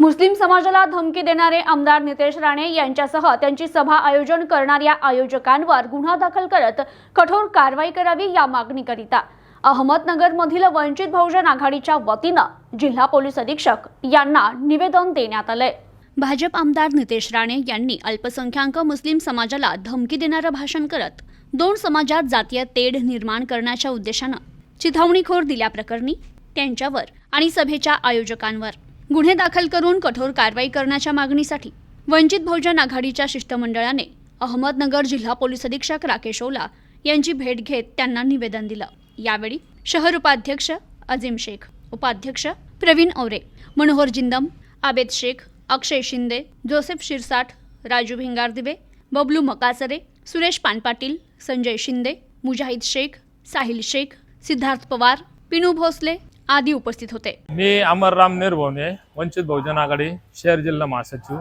मुस्लिम समाजाला धमकी देणारे आमदार नितेश राणे यांच्यासह त्यांची सभा आयोजन करणाऱ्या आयोजकांवर गुन्हा दाखल करत कठोर कारवाई करावी या मागणीकरिता. अहमदनगरमधील वंचित बहुजन आघाडीच्या वतीनं जिल्हा पोलीस अधीक्षक यांना निवेदन देण्यात आलंय. भाजप आमदार नितेश राणे यांनी अल्पसंख्याक मुस्लिम समाजाला धमकी देणारं भाषण करत दोन समाजात जातीय तेढ निर्माण करण्याच्या उद्देशानं चिथावणीखोर दिल्याप्रकरणी त्यांच्यावर आणि सभेच्या आयोजकांवर. गुन्हे दाखल करून कठोर कारवाई करण्याच्या मागणीसाठी वंचित बहुजन आघाडीच्या शिष्टमंडळाने अहमदनगर जिल्हा पोलीस अधीक्षक राकेश ओला यांची भेट घेत त्यांना निवेदन दिलं. यावेळी शहर उपाध्यक्ष अजिम शेख उपाध्यक्ष प्रवीण औरे मनोहर जिंदम आबेद शेख अक्षय शिंदे जोसेफ शिरसाठ राजू भिंगारदिवे बबलू मकासरे सुरेश पानपाटील संजय शिंदे मुजाहिद शेख साहिल शेख सिद्धार्थ पवार पिनू भोसले आदी उपस्थित होते. मी अमरराम निर्भवने वंचित बहुजन आघाडी शहर जिल्हा महासचिव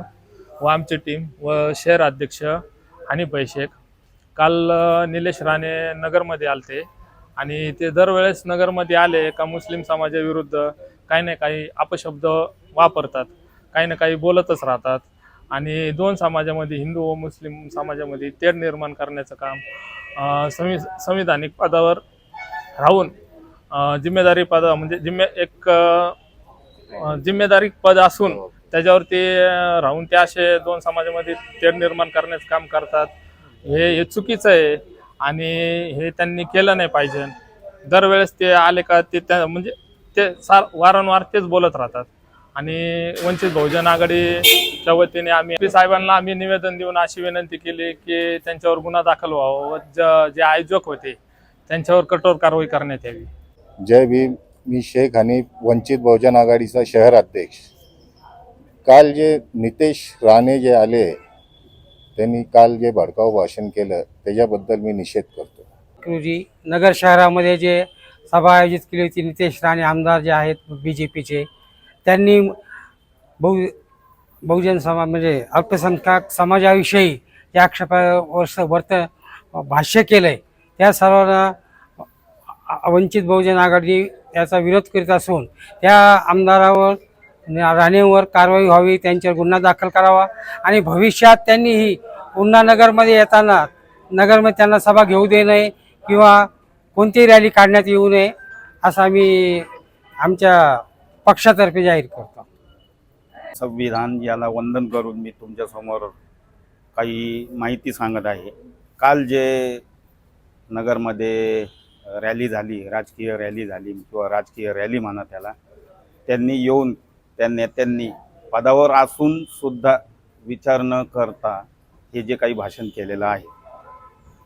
व आमची टीम व शहर अध्यक्ष हनीफ शेख काल निलेश राणे नगरमध्ये आलते आणि ते दरवेळेस नगरमध्ये आले का मुस्लिम समाजाविरुद्ध काही ना काही अपशब्द वापरतात काही ना काही बोलतच राहतात आणि दोन समाजामध्ये हिंदू व मुस्लिम समाजामध्ये तेढ निर्माण करण्याचं काम संवि संविधानिक पदावर राहून जिम्मेदारी पद म्हणजे जिम्मे एक जिम्मेदारी पद असून त्याच्यावरती राहून ते असे दोन समाजामध्ये तेढ निर्माण करण्याचं काम करतात. हे हे चुकीचं आहे आणि हे त्यांनी केलं नाही पाहिजे. दरवेळेस ते आले का ते त्या म्हणजे ते सार वारंवार तेच बोलत राहतात. आणि वंचित बहुजन आघाडीच्या वतीने आम्ही पी साहेबांना आम्ही निवेदन देऊन अशी विनंती केली की त्यांच्यावर गुन्हा दाखल व्हावा व ज- जे आयोजक होते त्यांच्यावर कठोर कारवाई करण्यात यावी. जय भीम मी शेख हनीफ वंचित बहुजन आघाडीचा शहर अध्यक्ष. काल जे नितेश राणे जे आले त्यांनी काल जे भडकाव भाषण केलं त्याच्याबद्दल मी निषेध करतो. रोजी नगर शहरामध्ये जे सभा आयोजित केली होती नितेश राणे आमदार जे आहेत बी जे पीचे त्यांनी बहु बहुजन समाज म्हणजे अल्पसंख्याक समाजाविषयी जे आक्षेपावर्ष वर्त भाष्य केलं आहे त्या सर्वांना वंचित बहुजन आघाडी याचा विरोध करीत असून त्या आमदारावर राणेवर कारवाई व्हावी त्यांच्यावर गुन्हा दाखल करावा आणि भविष्यात त्यांनीही पुन्हा नगरमध्ये येताना नगरमध्ये त्यांना सभा घेऊ दे नये किंवा कोणतीही रॅली काढण्यात येऊ नये असं आम्ही आमच्या पक्षातर्फे जाहीर करतो. संविधान याला वंदन करून मी तुमच्यासमोर काही माहिती सांगत आहे. काल जे नगरमध्ये रॅली झाली राजकीय रॅली झाली किंवा राजकीय रॅली म्हणा त्याला त्यांनी येऊन त्या नेत्यांनी पदावर असून सुद्धा विचार न करता हे जे काही भाषण केलेलं आहे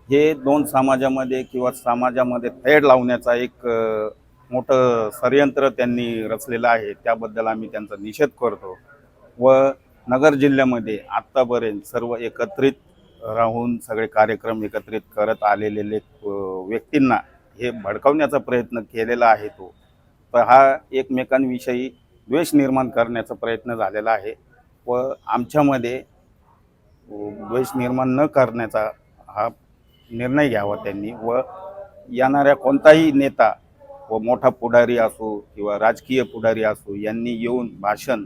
हे दोन समाजामध्ये किंवा समाजामध्ये तेढ लावण्याचा एक मोठं षडयंत्र त्यांनी रचलेलं आहे त्याबद्दल आम्ही त्यांचा निषेध करतो व नगर जिल्ह्यामध्ये आत्तापर्यंत सर्व एकत्रित राहून सगळे कार्यक्रम एकत्रित करत आलेले व्यक्तींना हे भडकावण्याचा प्रयत्न केलेला आहे तो. तर हा एकमेकांविषयी द्वेष निर्माण करण्याचा प्रयत्न झालेला आहे व आमच्यामध्ये द्वेष निर्माण न करण्याचा हा निर्णय घ्यावा त्यांनी व येणाऱ्या कोणताही नेता व मोठा पुढारी असो किंवा राजकीय पुढारी असो यांनी येऊन भाषण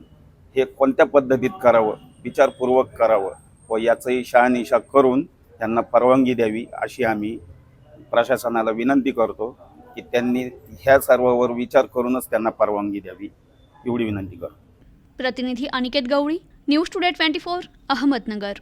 हे कोणत्या पद्धतीत करावं विचारपूर्वक करावं व याचंही शहानिशा करून त्यांना परवानगी द्यावी अशी आम्ही प्रशासनाला विनंती करतो की त्यांनी ह्या सर्वावर विचार करूनच त्यांना परवानगी द्यावी. एवढी विनंती करतो. प्रतिनिधी Aniket Gawali news today twenty four Ahmednagar.